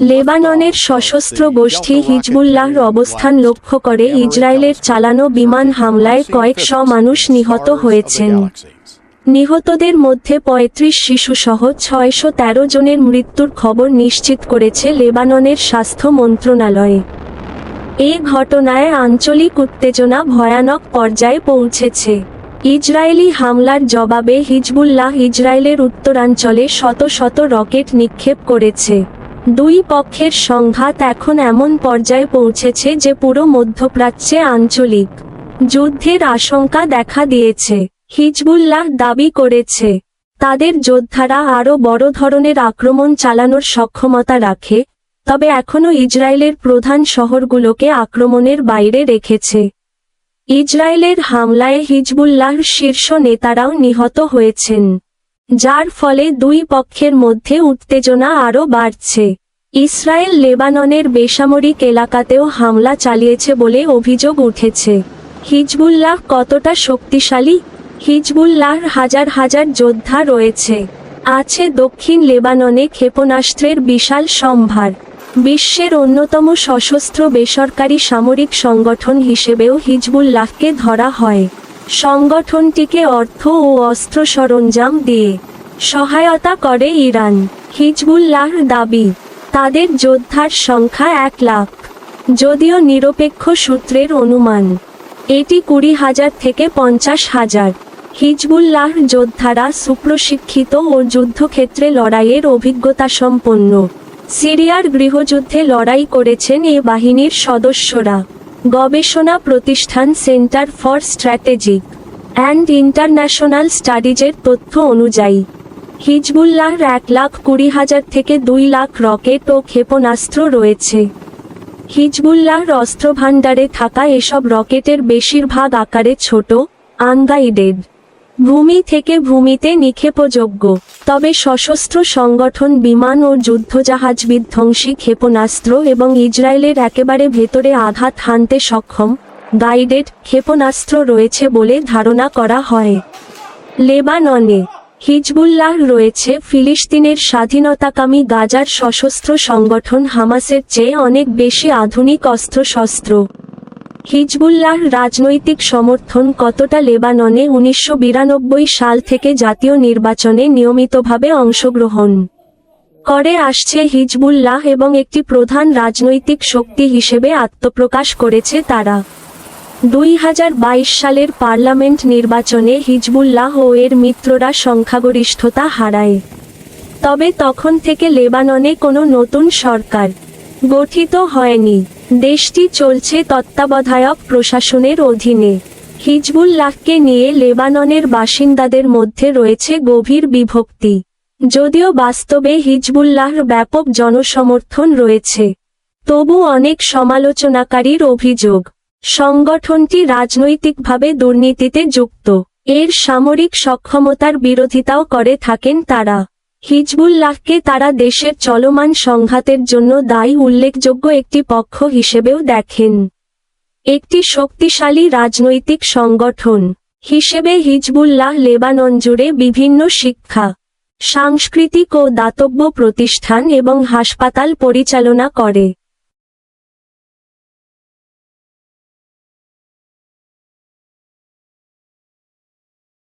লেবাননের সশস্ত্র গোষ্ঠী হিজবুল্লাহর অবস্থান লক্ষ্য করে ইসরায়েলের চালানো বিমান হামলায় কয়েকশ মানুষ নিহত হয়েছেন। নিহতদের মধ্যে ৩৫ শিশুসহ ছয়শো তেরো জনের মৃত্যুর খবর নিশ্চিত করেছে লেবাননের স্বাস্থ্য মন্ত্রণালয়। এই ঘটনায় আঞ্চলিক উত্তেজনা ভয়ানক পর্যায়ে পৌঁছেছে। ইসরায়েলি হামলার জবাবে হিজবুল্লাহ ইসরায়েলের উত্তরাঞ্চলে শত শত রকেট নিক্ষেপ করেছে। দুই পক্ষের সংঘাত এখন এমন পর্যায়ে পৌঁছেছে যে পুরো মধ্যপ্রাচ্যে আঞ্চলিক যুদ্ধের আশঙ্কা দেখা দিয়েছে। হিজবুল্লাহ দাবি করেছে, তাদের যোদ্ধারা আরও বড় ধরনের আক্রমণ চালানোর সক্ষমতা রাখে, তবে এখনও ইসরায়েলের প্রধান শহরগুলোকে আক্রমণের বাইরে রেখেছে। ইসরায়েলের হামলায় হিজবুল্লাহর শীর্ষ নেতারাও নিহত হয়েছেন। যার ফলে দুই পক্ষের মধ্যে উত্তেজনা আরও বাড়ছে। ইসরায়েল লেবাননের বেসামরিক এলাকাতেও হামলা চালিয়েছে বলে অভিযোগ উঠেছে। হিজবুল্লাহ কতটা শক্তিশালী? হিজবুল্লাহর হাজার হাজার যোদ্ধা রয়েছে। আছে দক্ষিণ লেবাননে ক্ষেপণাস্ত্রের বিশাল সম্ভার। বিশ্বের অন্যতম সশস্ত্র বেসরকারি সামরিক সংগঠন হিসেবেও হিজবুল্লাহকে ধরা হয়। সংগঠনটিকে অর্থ ও অস্ত্র সরঞ্জাম দিয়ে সহায়তা করে ইরান। হিজবুল্লাহর দাবি, তাদের যোদ্ধার সংখ্যা এক লাখ। যদিও নিরপেক্ষ সূত্রের অনুমান, এটি কুড়ি হাজার থেকে পঞ্চাশ হাজার। হিজবুল্লাহর যোদ্ধারা সুপ্রশিক্ষিত ও যুদ্ধক্ষেত্রে লড়াইয়ের অভিজ্ঞতা সম্পন্ন। সিরিয়ার গৃহযুদ্ধে লড়াই করেছেন এ বাহিনীর সদস্যরা। গবেষণা প্রতিষ্ঠান center for strategic and international স্টাডিজের তথ্য অনুযায়ী হিজবুল্লাহর এক লাখ কুড়ি হাজার থেকে দুই লাখ রকেট ও ক্ষেপণাস্ত্র রয়েছে। হিজবুল্লাহর অস্ত্রভাণ্ডারে থাকা এসব রকেটের বেশিরভাগ আকারে ছোট, আনগাইডেড। ভূমি থেকে ভূমিতে নিক্ষেপযোগ্য। তবে সশস্ত্র সংগঠন, বিমান ও যুদ্ধজাহাজ বিধ্বংসী ক্ষেপণাস্ত্র এবং ইসরায়েলের একেবারে ভেতরে আঘাত হানতে সক্ষম, গাইডেড ক্ষেপণাস্ত্র রয়েছে বলে ধারণা করা হয়। লেবাননে হিজবুল্লাহ রয়েছে, ফিলিস্তিনের স্বাধীনতাকামী গাজার সশস্ত্র সংগঠন হামাসের চেয়ে অনেক বেশি আধুনিক অস্ত্রশস্ত্র। হিজবুল্লাহর রাজনৈতিক সমর্থন কতটা লেবাননে উনিশশো বিরানব্বই সাল থেকে জাতীয় নির্বাচনে নিয়মিতভাবে অংশগ্রহণ করে আসছে হিজবুল্লাহ এবং একটি প্রধান রাজনৈতিক শক্তি হিসেবে আত্মপ্রকাশ করেছে তারা। দুই হাজার বাইশ সালের পার্লামেন্ট নির্বাচনে হিজবুল্লাহ ও এর মিত্ররা সংখ্যাগরিষ্ঠতা হারায়। তবে তখন থেকে লেবাননে কোনো নতুন সরকার গঠিত হয়নি। দেশটি চলছে তত্ত্বাবধায়ক প্রশাসনের অধীনে। হিজবুল্লাহকে নিয়ে লেবাননের বাসিন্দাদের মধ্যে রয়েছে গভীর বিভক্তি। যদিও বাস্তবে হিজবুল্লাহর ব্যাপক জনসমর্থন রয়েছে। তবু অনেক সমালোচনাকারীর অভিযোগ, সংগঠনটি রাজনৈতিকভাবে দুর্নীতিতে যুক্ত। এর সামরিক সক্ষমতার বিরোধিতাও করে থাকেন তারা। হিজবুল্লাহকে তারা দেশের চলমান সংঘাতের জন্য দায়ী উল্লেখযোগ্য একটি পক্ষ হিসেবেও দেখেন। একটি শক্তিশালী রাজনৈতিক সংগঠন হিসেবে হিজবুল্লাহ লেবানন জুড়ে বিভিন্ন শিক্ষা, সাংস্কৃতিক ও দাতব্য প্রতিষ্ঠান এবং হাসপাতাল পরিচালনা করে।